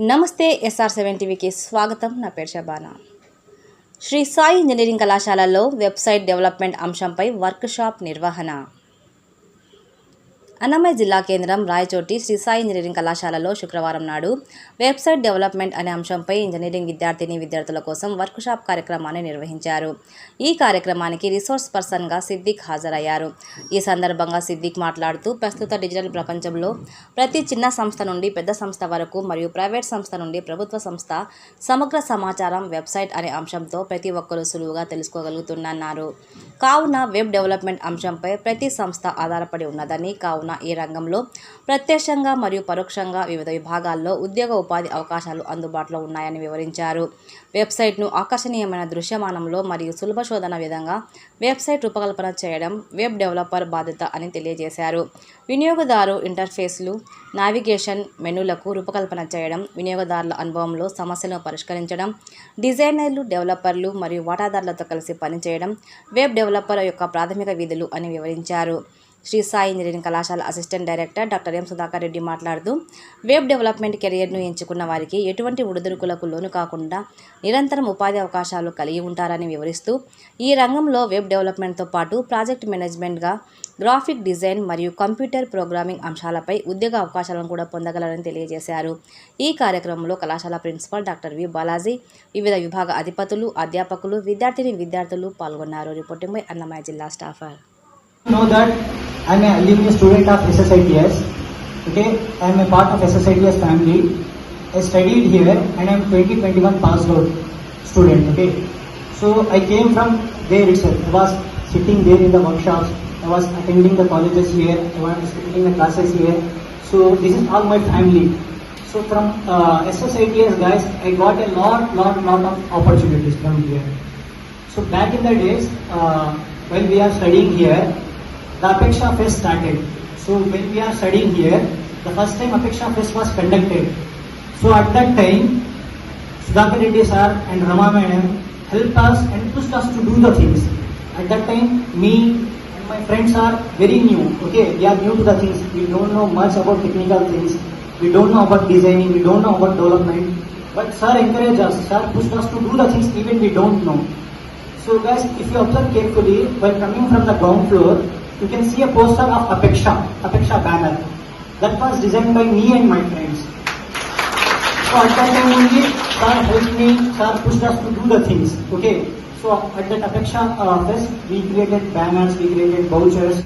నమస్తే SR seven టీవీకి స్వాగతం. నా పేరు షబానా. శ్రీ సాయి ఇంజనీరింగ్ కళాశాలలో వెబ్సైట్ డెవలప్మెంట్ అంశంపై వర్క్ షాప్ నిర్వహణ. అన్నమయ్య జిల్లా కేంద్రం రాయచోటి శ్రీ సాయి ఇంజనీరింగ్ కళాశాలలో శుక్రవారం నాడు వెబ్సైట్ డెవలప్మెంట్ అనే అంశంపై ఇంజనీరింగ్ విద్యార్థిని విద్యార్థుల కోసం వర్క్షాప్ కార్యక్రమాన్ని నిర్వహించారు. ఈ కార్యక్రమానికి రిసోర్స్ పర్సన్గా సిద్దిక్ హాజరయ్యారు. ఈ సందర్భంగా సిద్దిక్ మాట్లాడుతూ ప్రస్తుత డిజిటల్ ప్రపంచంలో ప్రతి చిన్న సంస్థ నుండి పెద్ద సంస్థ వరకు మరియు ప్రైవేట్ సంస్థ నుండి ప్రభుత్వ సంస్థ సమగ్ర సమాచారం వెబ్సైట్ అనే అంశంతో ప్రతి ఒక్కరూ సులువుగా తెలుసుకోగలుగుతున్నారు కావున వెబ్ డెవలప్మెంట్ అంశంపై ప్రతి సంస్థ ఆధారపడి ఉన్నదని కావున ఈ రంగంలో ప్రత్యక్షంగా మరియు పరోక్షంగా వివిధ విభాగాల్లో ఉద్యోగ ఉపాధి అవకాశాలు అందుబాటులో ఉన్నాయని వివరించారు. వెబ్సైట్ను ఆకర్షణీయమైన దృశ్యమానంలో మరియు సులభ శోధన విధంగా వెబ్సైట్ రూపకల్పన చేయడం వెబ్ డెవలపర్ బాధ్యత అని తెలియజేశారు. వినియోగదారు ఇంటర్ఫేస్లు నావిగేషన్ మెనూలకు రూపకల్పన చేయడం వినియోగదారుల అనుభవంలో సమస్యలను పరిష్కరించడం డిజైనర్లు డెవలపర్లు మరియు వాటాదారులతో కలిసి పనిచేయడం వెబ్ డెవలపర్ యొక్క ప్రాథమిక విధులు అని వివరించారు. శ్రీ సాయి ఇంజనీరింగ్ కళాశాల assistant director doctor M Sudhakar Reddy మాట్లాడుతూ వెబ్ డెవలప్మెంట్ కెరియర్ను ఎంచుకున్న వారికి ఎటువంటి ఒడిదుడుకులకు లోను కాకుండా నిరంతరం ఉపాధి అవకాశాలు కలిగి ఉంటారని వివరిస్తూ ఈ రంగంలో వెబ్ డెవలప్మెంట్తో పాటు ప్రాజెక్ట్ మేనేజ్మెంట్గా గ్రాఫిక్ డిజైన్ మరియు కంప్యూటర్ ప్రోగ్రామింగ్ అంశాలపై ఉద్యోగ అవకాశాలను కూడా పొందగలరని తెలియజేశారు. ఈ కార్యక్రమంలో కళాశాల ప్రిన్సిపల్ డాక్టర్ వి. బాలాజీ వివిధ విభాగ అధిపతులు అధ్యాపకులు విద్యార్థిని విద్యార్థులు పాల్గొన్నారు. రిపోర్టింగ్ బై అన్నమయ్య జిల్లా staffer. Know that I'm a alumni student of SSITS. Okay, I'm a part of SSITS family. I studied here and I'm 2021 passed out student. Okay, so I came from there itself. I was sitting there in the workshops. I was attending the colleges here. I was attending the classes here. So this is all my family. So from uh, SSITS guys, I got a lot, lot, lot of opportunities from here. So back in the days, uh, when we are studying here, the Apeksha Fest started. So when we are studying here, the first time Apeksha Fest was conducted. So at that time, Sudhakar Reddy sir and Rama madam helped us and pushed us to do the things. At that time, me and my friends are very new. Okay, we are new to the things. We don't know much about technical things. We don't know about designing. We don't know about development. But sir encouraged us. Sir pushed us to do the things even we don't know. So guys, if you observe carefully, while coming from the ground floor, you can see a poster of Apeksha, Apeksha banner. That was designed by me and my friends. So at that time only, sir helped me, sir pushed us to do the things. Okay. So at that Apeksha uh, fest, we created banners, we created vouchers,